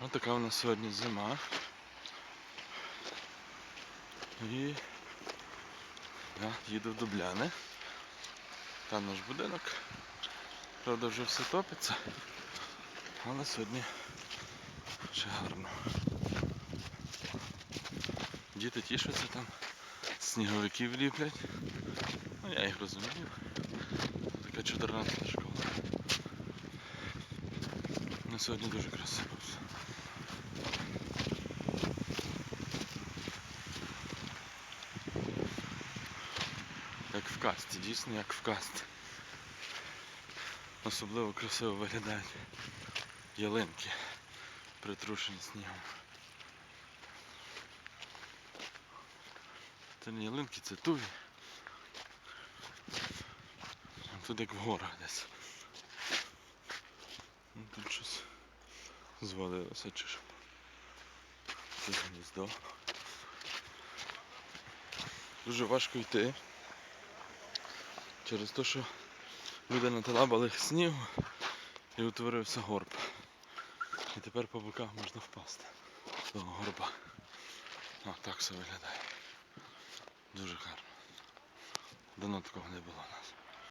Ось така у нас сьогодні зима. І я їду в Дубляни. Там наш будинок. Правда вже все топиться. Але сьогодні ще гарно. Діти тішаться там, сніговиків ліплять. Ну я їх розумію. Така 14 школа. Сьогодні дуже красиво. Як в касті, дійсно як в касті. Особливо красиво виглядають ялинки, притрушені снігом. Це не ялинки, це туві. Тут як в горах десь. Звалилося чи що. Це гніздо. Дуже важко йти. Через те, що люди наталабали снігу і утворився горб. І тепер по боках можна впасти того горба. А так все виглядає. Дуже гарно. Давно такого не було у нас.